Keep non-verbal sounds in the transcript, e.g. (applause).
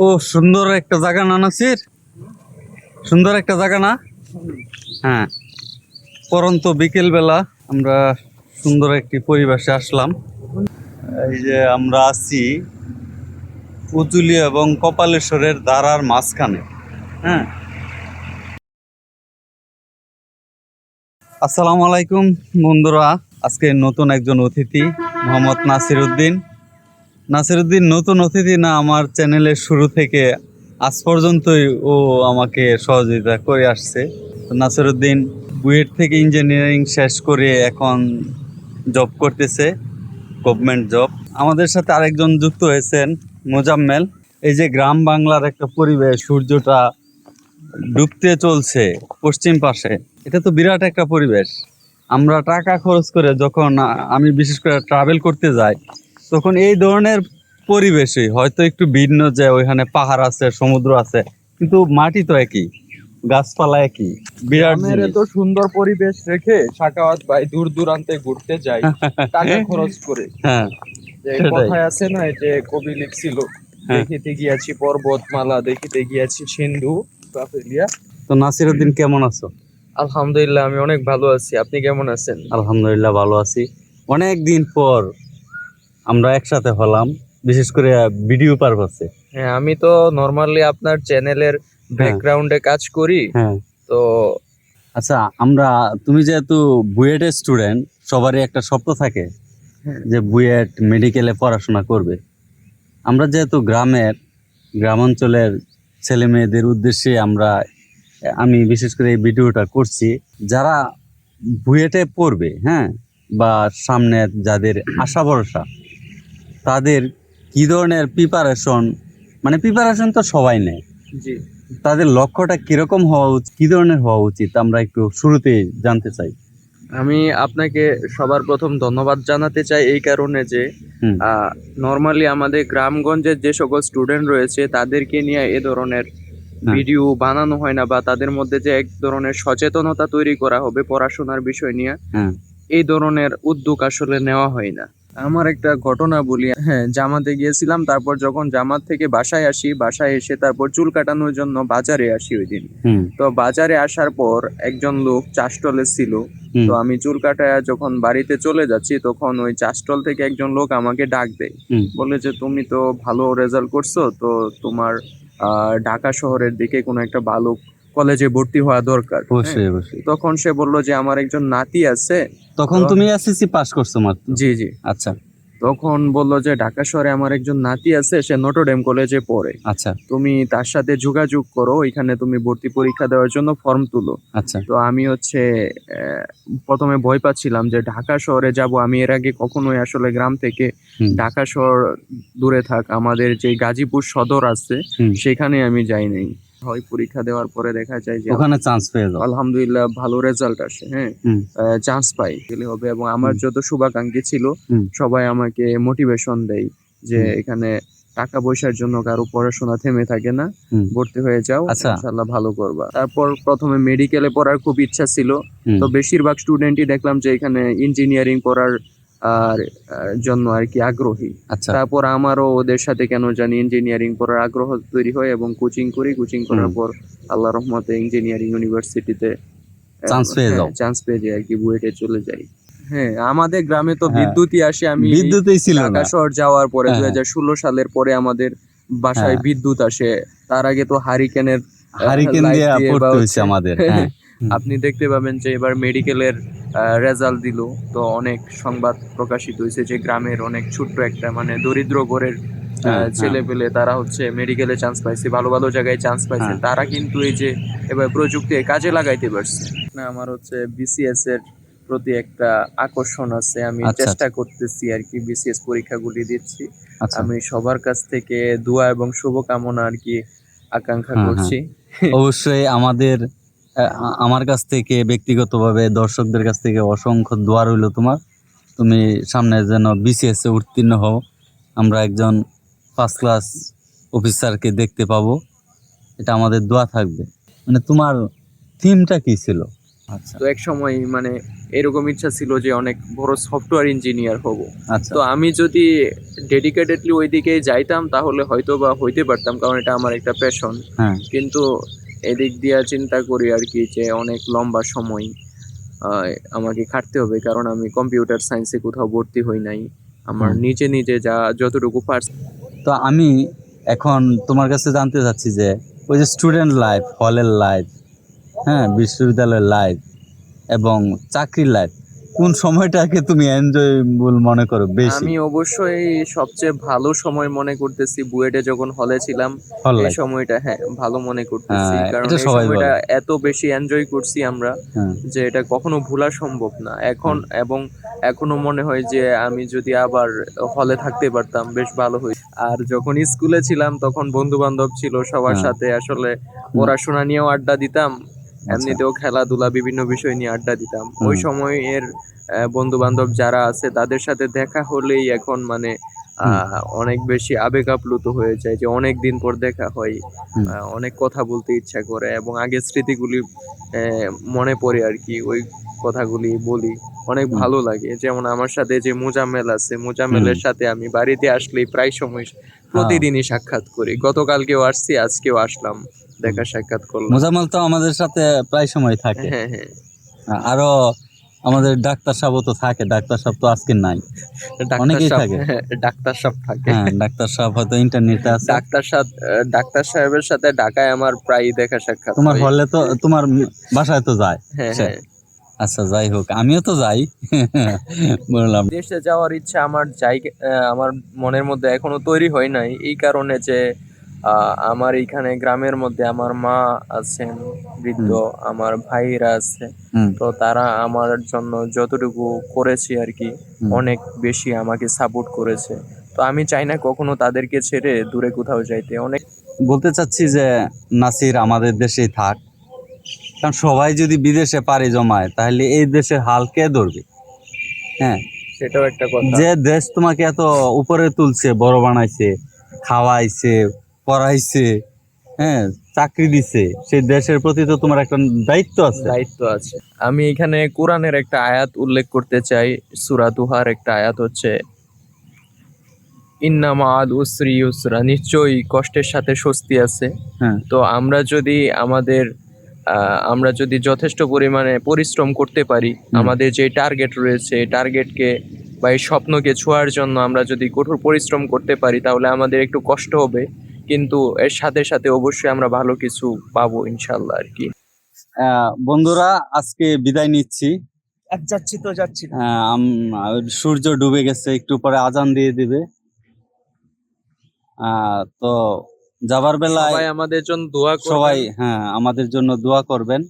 ও, সুন্দর একটা জায়গা না নাসির? সুন্দর একটা জায়গা না? হ্যাঁ। পরন্ত বিকেল বেলা আমরা সুন্দর একটি পরিবেশে আসলাম। এই যে আমরা আছি উজুলি এবং কপালেশ্বরের দ্বারার মাঝখানে। হ্যাঁ। আসসালামু আলাইকুম বন্ধুরা। আজকে নতুন একজন অতিথি, মোহাম্মদ নাসির উদ্দিন। নাসিরুদ্দিন, নতুন অতিথি না আমার চ্যানেলের শুরু থেকে আজ পর্যন্তই ও আমাকে সহযোগিতা করে আসছে। নাসিরুদ্দিন, বুয়েট থেকে ইঞ্জিনিয়ারিং শেষ করে এখন জব করতেছে, গভর্নমেন্ট জব। আমাদের সাথে আরেকজন যুক্ত হয়েছেন মোজাম্মেল। এই যে গ্রাম বাংলার একটা পরিবেশ, সূর্যটা ডুবতে চলছে পশ্চিম পাশে, এটা তো বিরাট একটা পরিবেশ। আমরা টাকা খরচ করে যখন আমি বিশেষ করে ট্রাভেল করতে যাই তখন এই ধরনের পরিবেশই হয়তো একটু ভিন্ন যে ওইখানে পাহাড় আছে সমুদ্র আছে কিন্তু মাটি তো একই গাছপালা একই বিরাট। এত সুন্দর পরিবেশ রেখে সাকাওয়াত ভাই দূর দূরান্তে ঘুরতে যায় (laughs) টাকা খরচ করে। হ্যাঁ যে কথায় আছে না যে কবি লিখছিল হ্যাঁ। দেখিতে গিয়াছি পর্বতমালা দেখিতে গিয়াছি সিন্ধু কাফেলিয়া তো নাসিরুদ্দিন কেমন আছো? আলহামদুলিল্লাহ আমি অনেক ভালো আছি। আপনি কেমন আছেন? আলহামদুলিল্লাহ ভালো আছি। অনেক দিন পর আমরা একসাথে হলাম বিশেষ করে ভিডিও পারপাসে হ্যাঁ আমি তো নর্মালি আপনার চ্যানেলের ব্যাকগ্রাউন্ডে কাজ করি। হ্যাঁ। তো আচ্ছা আমরা তুমি যেহেতু বুয়েটের স্টুডেন্ট সবারই একটা স্বপ্ন থাকে হ্যাঁ। যে বুয়েট মেডিকেলে পড়াশোনা করবে। আমরা যেহেতু গ্রামের গ্রামাঞ্চলের ছেলে মেয়েদের উদ্দেশ্যে আমরা আমি বিশেষ করে এই ভিডিওটা করছি যারা বুয়েটে পড়বে হ্যাঁ বা সামনে যাদের আশা ভরসা তাদের কি ধরনের প্রিপারেশন মানে প্রিপারেশন তো সবাই নেয়। জি। তাদের লক্ষ্যটা কীরকম হওয়া উচিত কি ধরনের হওয়া উচিত? আমরা একটু শুরুতে জানতে চাই। আমি আপনাকে সবার প্রথম ধন্যবাদ জানাতে চাই এই কারণে যে। নর্মালি আমাদের গ্রামগঞ্জের যে সকল স্টুডেন্ট রয়েছে তাদেরকে নিয়ে এ ধরনের হ্যাঁ। ভিডিও বানানো হয় না বা তাদের মধ্যে যে এক ধরনের সচেতনতা তৈরি করা হবে পড়াশোনার বিষয় নিয়ে হ্যাঁ। এই ধরনের উদ্যোগ আসলে নেওয়া হয় না। আমার একটা ঘটনা বলি। হ্যাঁ জামাতে গিয়েছিলাম তারপর যখন জামাত থেকে বাসায় আসি বাসায় এসে তারপর চুল কাটানোর জন্য বাজারে আসি ওই দিন। তো বাজারে আসার পর একজন লোক চাষটলে ছিল। তো আমি চুল কাটায় যখন বাড়িতে চলে যাচ্ছি তখন ওই চাষটল থেকে একজন লোক আমাকে ডাক দেয়। বলে যে তুমি তো ভালো রেজাল্ট করছ তো তোমার আহ, ঢাকা শহরের দিকে কোনো একটা ভালো কলেজে ভর্তি হওয়া দরকার হ্যাঁ। অবশ্যই অবশ্যই। তখন সে বলল যে আমার একজন নাতি আছে। তখন তুমি এসএসসি পাস করছ মাত্র? জি জি। আচ্ছা। তখন বলল যে ঢাকা শহরে আমার একজন নাতি আছে সে নটোডেম কলেজে পড়ে। আচ্ছা। তুমি তার সাথে যোগাযোগ করো এখানে তুমি ভর্তি পরীক্ষা দেওয়ার জন্য ফর্ম তুলো। আচ্ছা। তো আমি হচ্ছে প্রথমে ভয় পাচ্ছিলাম যে ঢাকা শহরে যাব আমি এর আগে কখনোই আসলে গ্রাম থেকে ঢাকা শহর দূরে থাক। আমাদের যে গাজীপুর সদর আছে সেখানে আমি যাই নাই হয় পরীক্ষা দেওয়ার পরে দেখা যায় যে ওখানে চান্স পেয়ে যাও। আলহামদুলিল্লাহ ভালো রেজাল্ট আসে হ্যাঁ? চান্স পাই গেলে হবে এবং আমার যত শুভাকাঙ্ক্ষী ছিল সবাই আমাকে মোটিভেশন দেয় যে এখানে টাকা পয়সার জন্য কারও পড়াশোনা থেমে থাকে না ভর্তি হয়ে যাও আচ্ছা। ইনশাআল্লাহ ভালো করবা। তারপর প্রথমে মেডিকেলে পড়ার খুব ইচ্ছা ছিল তো বেশিরভাগ স্টুডেন্টই দেখলাম যে এখানে ইঞ্জিনিয়ারিং পড়ার আর জন্য আর কি আগ্রহী আচ্ছা তারপর আমারও ওদের সাথে কেন জানি ইঞ্জিনিয়ারিং পড়ার আগ্রহ তৈরি হয় এবং কোচিং করি কোচিং করার পর আল্লাহ রহমতে ইঞ্জিনিয়ারিং ইউনিভার্সিটিতে Chance পেয়ে যাও। চান্স পেয়ে যাই আর কি বুয়েটে চলে যাই হ্যাঁ আমাদের গ্রামে তো হ্যাঁ। বিদ্যুৎই আসে আমি বিদ্যুৎই ছিল ঢাকা শহর যাওয়ার পরে হ্যাঁ, দুই হাজার ষোলো সালের পরে আমাদের বাসায় হ্যাঁ। বিদ্যুৎ আসে তার আগে তো হারিকেনের হারিকেন দিয়ে পড়তে হয়েছে আমাদের (laughs) হ্যাঁ। আপনি দেখতে পাবেন যে এবার মেডিকেলের রেজাল্ট দিল। তো অনেক সংবাদ প্রকাশিত হয়েছে যে গ্রামের অনেক ছোট্ট একটা মানে দরিদ্র ঘরের হ্যাঁ, ছেলে পেলে তারা হচ্ছে মেডিকেলে চান্স পাইছে ভালো ভালো জায়গায় চান্স পাইছে। হ্যাঁ। তারা কিন্তু এই যে এবার প্রযুক্তি কাজে লাগাইতে পারছে। না আমার হচ্ছে বিসিএস এর প্রতি একটা আকর্ষণ আছে। আমি আচ্ছা, চেষ্টা করতেছি আর কি বিসিএস পরীক্ষাগুলি দিচ্ছি। আচ্ছা। আমি সবার কাছ থেকে দোয়া এবং শুভকামনা আর কি আকাঙ্ক্ষা করছি। অবশ্যই আমাদের আমার কাছ থেকে ব্যক্তিগতভাবে দর্শকদের কাছ থেকে অসংখ্য দোয়া রইল তোমার। তুমি সামনে যেন বিসিএস এ উত্তীর্ণ হও। আমরা একজন ফার্স্ট ক্লাস অফিসারকে দেখতে পাবো। এটা আমাদের দোয়া থাকবে। মানে তোমার থিমটা কি ছিল? আচ্ছা। তো এক সময় মানে এরকম ইচ্ছা ছিল যে অনেক বড় সফটওয়্যার ইঞ্জিনিয়ার হব। আচ্ছা। তো আমি যদি ডেডিকেটেডলি ওই দিকে যাইতাম তাহলে হয়তো বা হইতে পারতাম কারণ এটা আমার একটা প্যাশন হ্যাঁ। কিন্তু এদিক দিয়ে চিন্তা করি আর কি যে অনেক লম্বা সময় আমাকে খাটতে হবে। কারণ আমি কম্পিউটার সায়েন্সে কোথাও ভর্তি হই নাই। আমার নিজে নিজে যা যতটুকু পারছি তো আমি এখন তোমার কাছে জানতে চাচ্ছি যে ওই যে স্টুডেন্ট লাইফ হলের লাইফ হ্যাঁ বিশ্ববিদ্যালয়ের লাইফ এবং চাকরির লাইফ কোন সময়টাকে তুমি এনজয়েবল মনে করো বেশি? আমি অবশ্যই সবচেয়ে ভালো সময় মনে করতেছি বুয়েটে যখন হলে ছিলাম এই সময়টা হ্যাঁ ভালো মনে করতেছি। হ্যাঁ, কারণ এই সময়টা এত বেশি এনজয় করছি আমরা হ্যাঁ। যে এটা কখনো ভোলা সম্ভব না। এখন এবং এখনও মনে হয় যে আমি যদি আবার হলে থাকতে পারতাম বেশ ভালো হই। আর যখন স্কুলে ছিলাম তখন বন্ধু বান্ধব ছিল সবার হ্যাঁ। সাথে। আসলে পড়াশোনা নিয়েও আড্ডা দিতাম। এমনিতেও খেলাধুলা বিভিন্ন বিষয় নিয়ে আড্ডা দিতাম। ওই সময়ের বন্ধু বান্ধব যারা আছে তাদের সাথে দেখা হলেই এখন মানে অনেক বেশি আবেগ আপ্লুত হয়ে যায় যে অনেক দিন পর দেখা হয় অনেক কথা বলতে ইচ্ছা করে এবং আগের স্মৃতিগুলি আহ, মনে পড়ে আর কি ওই কথাগুলি বলি। অনেক ভালো লাগে। যেমন আমার সাথে যে মোজাম্মেল আছে মোজাম্মেলের সাথে আমি বাড়িতে আসলেই প্রায় সময় প্রতিদিনই সাক্ষাৎ করি। গতকালকেও আসছি আজকেও আসলাম। দেখা সাক্ষাৎ করলাম। মোজাম্মেল তো আমাদের সাথে প্রায় সময় থাকে। হ্যাঁ হ্যাঁ। আরও আমাদের ডাক্তার সাহেব তো থাকে ডাক্তার সাহেব তো আজকে নাই। ডাক্তার অনেকেই সাহেব থাকে। হ্যাঁ, ডাক্তার সাহেব থাকে। হ্যাঁ ডাক্তার সাহেব হয়তো ইন্টারনেটে আছে। ডাক্তার সাথে ডাক্তার সাহেবের সাথে ঢাকায় আমার প্রায় দেখা সাক্ষাৎ তোমার হলে তো তোমার বাসায় তো যায়। হ্যাঁ আচ্ছা। হ্যাঁ। আচ্ছা যাই হোক আমিও তো যাই। (laughs) বললাম। দেশে যাওয়ার ইচ্ছা আমার জায়গা আহ, আমার মনের মধ্যে এখনও তৈরি হয় নাই। এই কারণে যে আমার এইখানে গ্রামের মধ্যে আমার মা আছেন বৃদ্ধ আমার ভাইরা আছে। তো তারা আমার জন্য যতটুকু করেছে আর কি অনেক বেশি আমাকে সাপোর্ট করেছে। তো আমি চাই না কখনো তাদেরকে ছেড়ে দূরে কোথাও যাইতে। অনেক বলতে চাচ্ছি যে নাসির আমাদের দেশেই থাক। কারণ সবাই যদি বিদেশে পাড়ি জমায় তাহলে এই দেশের হাল কে ধরবে? হ্যাঁ? সেটাও একটা কথা। যে দেশ তোমাকে এত উপরে তুলছে বড় বানাইছে খাওয়াইছে পড়াইছে হ্যাঁ চাকরি দিছে সেই দেশের প্রতি তো তোমার একটা দায়িত্ব আছে। দায়িত্ব আছে। আমি এখানে কোরআনের একটা আয়াত উল্লেখ করতে চাই সূরা দুহার একটা আয়াত হচ্ছে ইন্নামা আল উসরি ইউসরা নিশ্চয়ই কষ্টের সাথে স্বস্তি আছে। হ্যাঁ। তো আমরা যদি আমাদের আহ, আমরা যদি যথেষ্ট পরিমাণে পরিশ্রম করতে পারি আমাদের যে টার্গেট রয়েছে টার্গেটকে বা এই স্বপ্নকে ছোঁয়ার জন্য আমরা যদি কঠোর পরিশ্রম করতে পারি তাহলে আমাদের একটু কষ্ট হবে। কিন্তু এর সাথে সাথে অবশ্যই আমরা ভালো কিছু পাবো ইনশাল্লাহ আর কি। আহ, বন্ধুরা আজকে বিদায় নিচ্ছি। যাচ্ছি তো যাচ্ছি। হ্যাঁ আম- সূর্য ডুবে গেছে একটু পরে আজান দিয়ে দিবে। আহ, তো যাবার বেলায় আমাদের জন্য দোয়া সবাই হ্যাঁ আমাদের জন্য দোয়া করবেন।